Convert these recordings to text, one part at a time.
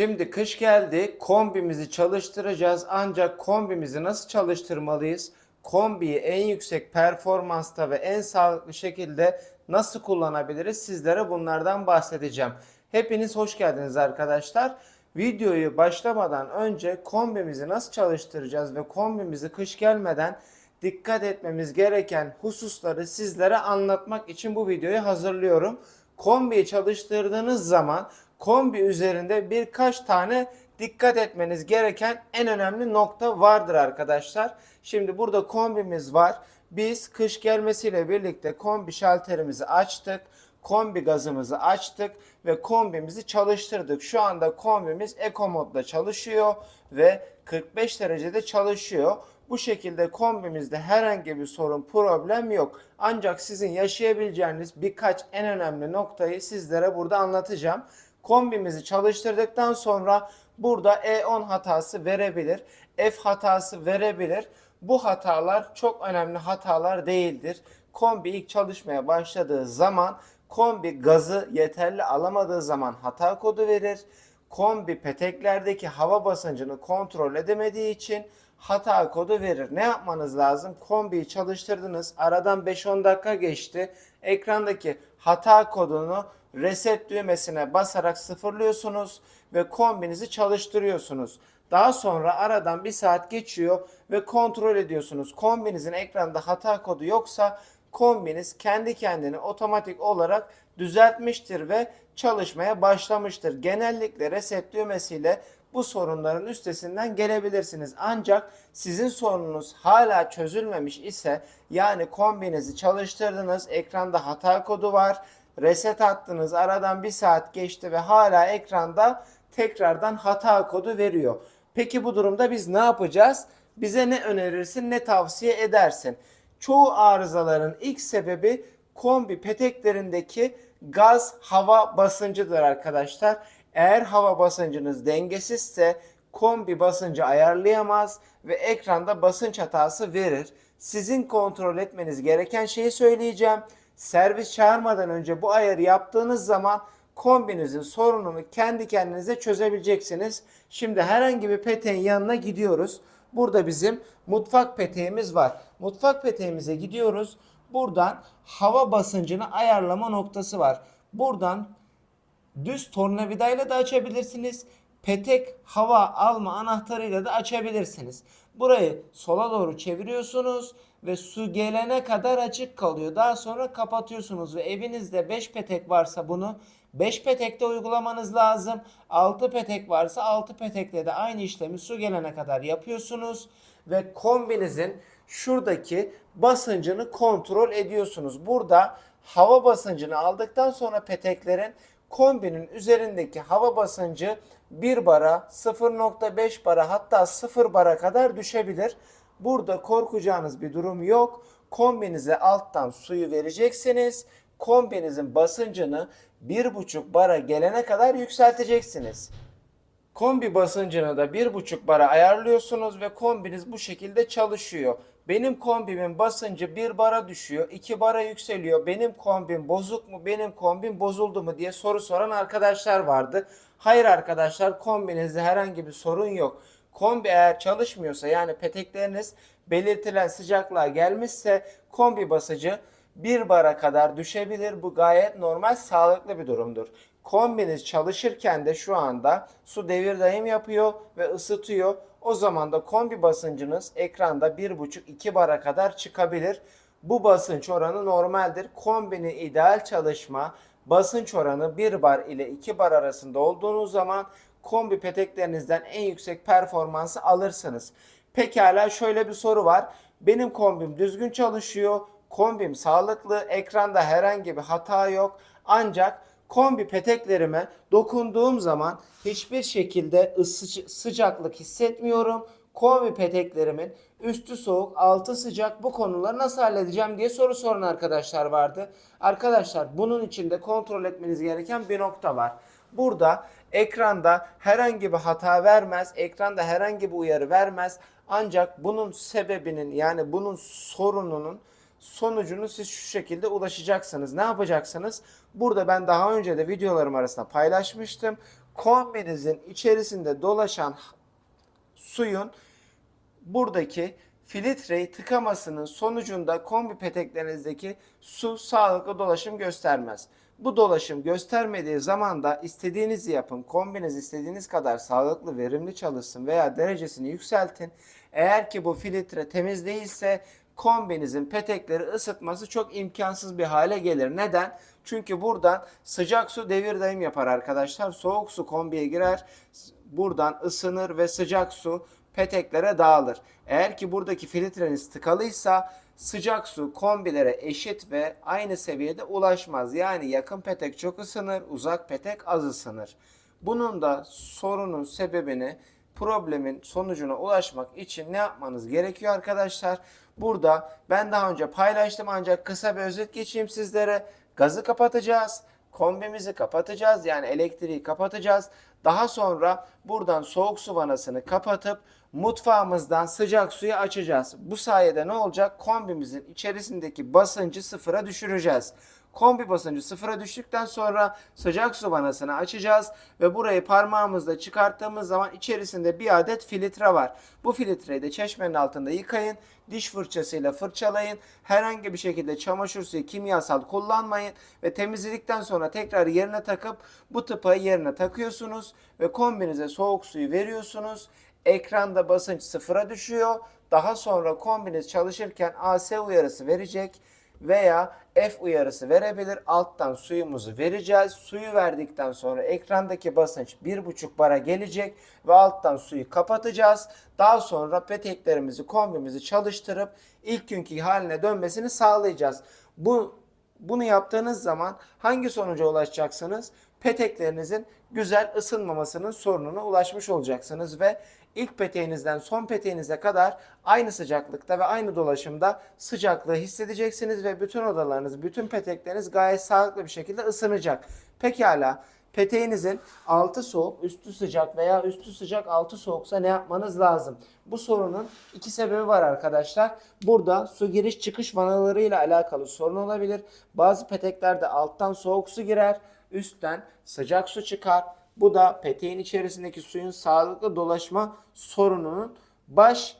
Şimdi kış geldi. Kombimizi çalıştıracağız. Ancak kombimizi nasıl çalıştırmalıyız? Kombiyi en yüksek performansta ve en sağlıklı şekilde nasıl kullanabiliriz? Sizlere bunlardan bahsedeceğim. Hepiniz hoş geldiniz arkadaşlar. Videoyu başlamadan önce kombimizi nasıl çalıştıracağız ve kombimizi kış gelmeden dikkat etmemiz gereken hususları sizlere anlatmak için bu videoyu hazırlıyorum. Kombiyi çalıştırdığınız zaman kombi üzerinde birkaç tane dikkat etmeniz gereken en önemli nokta vardır arkadaşlar. Şimdi burada kombimiz var. Biz kış gelmesiyle birlikte kombi şalterimizi açtık. Kombi gazımızı açtık ve kombimizi çalıştırdık. Şu anda kombimiz Eco modda çalışıyor ve 45 derecede çalışıyor. Bu şekilde kombimizde herhangi bir sorun, problem yok. Ancak sizin yaşayabileceğiniz birkaç en önemli noktayı sizlere burada anlatacağım. Kombimizi çalıştırdıktan sonra burada E10 hatası verebilir, F hatası verebilir. Bu hatalar çok önemli hatalar değildir. Kombi ilk çalışmaya başladığı zaman kombi gazı yeterli alamadığı zaman hata kodu verir. Kombi peteklerdeki hava basıncını kontrol edemediği için hata kodu verir. Ne yapmanız lazım? Kombiyi çalıştırdınız. Aradan 5-10 dakika geçti. Ekrandaki hata kodunu reset düğmesine basarak sıfırlıyorsunuz ve kombinizi çalıştırıyorsunuz. Daha sonra aradan bir saat geçiyor ve kontrol ediyorsunuz. Kombinizin ekranda hata kodu yoksa kombiniz kendi kendini otomatik olarak düzeltmiştir ve çalışmaya başlamıştır. Genellikle reset düğmesiyle bu sorunların üstesinden gelebilirsiniz. Ancak sizin sorununuz hala çözülmemiş ise yani kombinizi çalıştırdınız, ekranda hata kodu var, reset attınız, aradan bir saat geçti ve hala ekranda tekrardan hata kodu veriyor. Peki bu durumda biz ne yapacağız? Bize ne önerirsin, ne tavsiye edersin? Çoğu arızaların ilk sebebi kombi peteklerindeki gaz hava basıncıdır arkadaşlar. Eğer hava basıncınız dengesizse kombi basıncı ayarlayamaz ve ekranda basınç hatası verir. Sizin kontrol etmeniz gereken şeyi söyleyeceğim. Servis çağırmadan önce bu ayarı yaptığınız zaman kombinizin sorununu kendi kendinize çözebileceksiniz. Şimdi herhangi bir peteğin yanına gidiyoruz. Burada bizim mutfak peteğimiz var. Mutfak peteğimize gidiyoruz. Buradan hava basıncını ayarlama noktası var. Buradan düz tornavidayla da açabilirsiniz. Petek hava alma anahtarıyla da açabilirsiniz. Burayı sola doğru çeviriyorsunuz ve su gelene kadar açık kalıyor. Daha sonra kapatıyorsunuz ve evinizde 5 petek varsa bunu 5 petekte uygulamanız lazım. 6 petek varsa 6 petekle de aynı işlemi su gelene kadar yapıyorsunuz ve kombinizin şuradaki basıncını kontrol ediyorsunuz. Burada hava basıncını aldıktan sonra peteklerin kombinin üzerindeki hava basıncı 1 bara, 0.5 bara hatta 0 bara kadar düşebilir. Burada korkacağınız bir durum yok. Kombinize alttan suyu vereceksiniz. Kombinizin basıncını 1.5 bara gelene kadar yükselteceksiniz. Kombi basıncını da 1.5 bara ayarlıyorsunuz ve kombiniz bu şekilde çalışıyor. Benim kombimin basıncı 1 bara düşüyor, 2 bara yükseliyor. Benim kombim bozuk mu, benim kombim bozuldu mu diye soru soran arkadaşlar vardı. Hayır arkadaşlar kombinizde herhangi bir sorun yok. Kombi eğer çalışmıyorsa yani petekleriniz belirtilen sıcaklığa gelmişse kombi basıcı 1 bara kadar düşebilir. Bu gayet normal, sağlıklı bir durumdur. Kombiniz çalışırken de şu anda su devir daim yapıyor ve ısıtıyor. O zaman da kombi basıncınız ekranda 1,5-2 bara kadar çıkabilir. Bu basınç oranı normaldir. Kombinin ideal çalışma basınç oranı 1 bar ile 2 bar arasında olduğunuz zaman kombi peteklerinizden en yüksek performansı alırsınız. Pekala şöyle bir soru var. Benim kombim düzgün çalışıyor. Kombim sağlıklı. Ekranda herhangi bir hata yok. Ancak kombi peteklerime dokunduğum zaman hiçbir şekilde ısı, sıcaklık hissetmiyorum. Kombi peteklerimin üstü soğuk, altı sıcak bu konuları nasıl halledeceğim diye soru soran arkadaşlar vardı. Arkadaşlar bunun için de kontrol etmeniz gereken bir nokta var. Burada ekranda herhangi bir hata vermez, ekranda herhangi bir uyarı vermez. Ancak bunun sebebinin yani bunun sorununun sonucunu siz şu şekilde ulaşacaksınız. Ne yapacaksınız? Burada ben daha önce de videolarım arasında paylaşmıştım. kombinizin içerisinde dolaşan suyun buradaki filtreyi tıkamasının sonucunda kombi peteklerinizdeki su sağlıklı dolaşım göstermez. Bu dolaşım göstermediği zaman da istediğinizi yapın. Kombiniz istediğiniz kadar sağlıklı, verimli çalışsın veya derecesini yükseltin. Eğer ki bu filtre temiz değilse kombinizin petekleri ısıtması çok imkansız bir hale gelir. Neden? Çünkü buradan sıcak su devir daim yapar arkadaşlar. Soğuk su kombiye girer. Buradan ısınır ve sıcak su peteklere dağılır. Eğer ki buradaki filtreniz tıkalıysa sıcak su kombilere eşit ve aynı seviyede ulaşmaz. Yani yakın petek çok ısınır, uzak petek az ısınır. Bunun da sorunun sebebini problemin sonucuna ulaşmak için ne yapmanız gerekiyor arkadaşlar? Burada ben daha önce paylaştım ancak kısa bir özet geçeyim sizlere. Gazı kapatacağız. Kombimizi kapatacağız yani elektriği kapatacağız. Daha sonra buradan soğuk su vanasını kapatıp mutfağımızdan sıcak suyu açacağız. Bu sayede ne olacak? Kombimizin içerisindeki basıncı sıfıra düşüreceğiz. Kombi basıncı sıfıra düştükten sonra sıcak su vanasını açacağız ve burayı parmağımızla çıkarttığımız zaman içerisinde bir adet filtre var. Bu filtreyi de çeşmenin altında yıkayın. Diş fırçasıyla fırçalayın. Herhangi bir şekilde çamaşır suyu kimyasal kullanmayın ve temizledikten sonra tekrar yerine takıp bu tıpayı yerine takıyorsunuz ve kombinize soğuk suyu veriyorsunuz. Ekranda basınç sıfıra düşüyor. Daha sonra kombiniz çalışırken AS uyarısı verecek veya F uyarısı verebilir. Alttan suyumuzu vereceğiz. Suyu verdikten sonra ekrandaki basınç 1.5 bara gelecek ve alttan suyu kapatacağız. Daha sonra peteklerimizi, kombimizi çalıştırıp ilk günkü haline dönmesini sağlayacağız. Bu bunu yaptığınız zaman hangi sonuca ulaşacaksınız? Peteklerinizin güzel ısınmamasının sorununa ulaşmış olacaksınız ve ilk peteğinizden son peteğinize kadar aynı sıcaklıkta ve aynı dolaşımda sıcaklığı hissedeceksiniz ve bütün odalarınız, bütün petekleriniz gayet sağlıklı bir şekilde ısınacak. Pekala peteğinizin altı soğuk, üstü sıcak veya üstü sıcak, altı soğuksa ne yapmanız lazım? Bu sorunun iki sebebi var arkadaşlar. Burada su giriş çıkış vanalarıyla alakalı sorun olabilir. Bazı peteklerde alttan soğuk su girer, üstten sıcak su çıkar. Bu da peteğin içerisindeki suyun sağlıklı dolaşma sorununun baş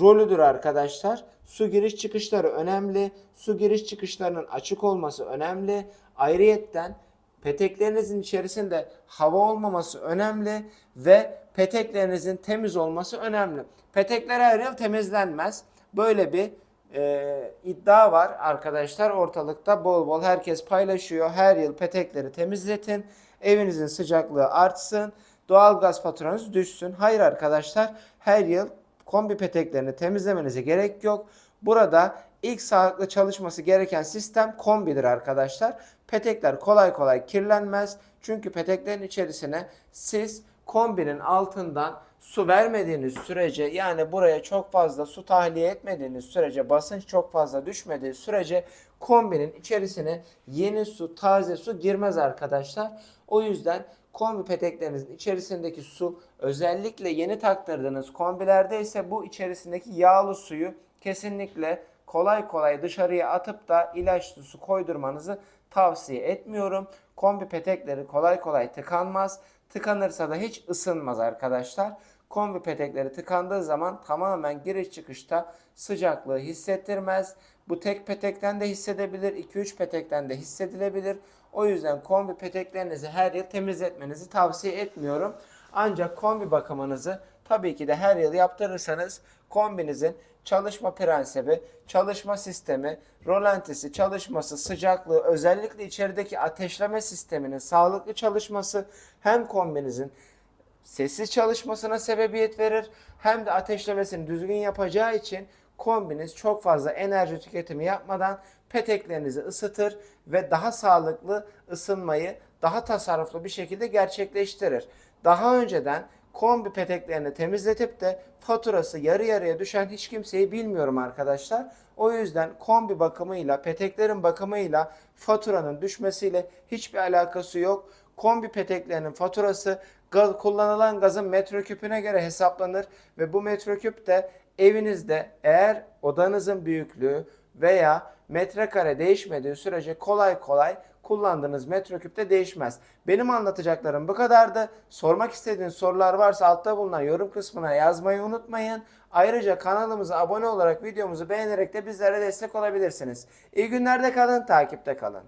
rolüdür arkadaşlar. Su giriş çıkışları önemli. Su giriş çıkışlarının açık olması önemli. Ayrıyetten peteklerinizin içerisinde hava olmaması önemli ve peteklerinizin temiz olması önemli. Petekler her yıl temizlenmez. Böyle bir e, iddia var arkadaşlar ortalıkta bol bol herkes paylaşıyor. Her yıl petekleri temizletin. Evinizin sıcaklığı artsın. Doğalgaz faturanız düşsün. Hayır arkadaşlar her yıl kombi peteklerini temizlemenize gerek yok. Burada ilk sağlıklı çalışması gereken sistem kombidir arkadaşlar. Petekler kolay kolay kirlenmez. Çünkü peteklerin içerisine siz kombinin altından su vermediğiniz sürece yani buraya çok fazla su tahliye etmediğiniz sürece basınç çok fazla düşmediği sürece kombinin içerisine yeni su, taze su girmez arkadaşlar. O yüzden kombi peteklerinizin içerisindeki su özellikle yeni taktırdığınız kombilerde ise bu içerisindeki yağlı suyu kesinlikle kolay kolay dışarıya atıp da ilaçlı su koydurmanızı tavsiye etmiyorum. Kombi petekleri kolay kolay tıkanmaz. Tıkanırsa da hiç ısınmaz arkadaşlar. Kombi petekleri tıkandığı zaman tamamen giriş çıkışta sıcaklığı hissettirmez. Bu tek petekten de hissedebilir, 2-3 petekten de hissedilebilir. O yüzden kombi peteklerinizi her yıl temizletmenizi tavsiye etmiyorum. Ancak kombi bakımınızı tabii ki de her yıl yaptırırsanız kombinizin çalışma prensibi, çalışma sistemi, rolantisi, çalışması, sıcaklığı, özellikle içerideki ateşleme sisteminin sağlıklı çalışması hem kombinizin sessiz çalışmasına sebebiyet verir hem de ateşlemesini düzgün yapacağı için kombiniz çok fazla enerji tüketimi yapmadan peteklerinizi ısıtır ve daha sağlıklı ısınmayı daha tasarruflu bir şekilde gerçekleştirir. Daha önceden kombi peteklerini temizletip de faturası yarı yarıya düşen hiç kimseyi bilmiyorum arkadaşlar. O yüzden kombi bakımıyla, peteklerin bakımıyla faturanın düşmesiyle hiçbir alakası yok. Kombi peteklerinin faturası gaz, kullanılan gazın metreküpüne göre hesaplanır ve bu metreküp de evinizde eğer odanızın büyüklüğü veya metrekare değişmediği sürece kolay kolay kullandığınız metreküpte değişmez. Benim anlatacaklarım bu kadardı. Sormak istediğiniz sorular varsa altta bulunan yorum kısmına yazmayı unutmayın. Ayrıca kanalımıza abone olarak videomuzu beğenerek de bizlere destek olabilirsiniz. İyi günlerde kalın, takipte kalın.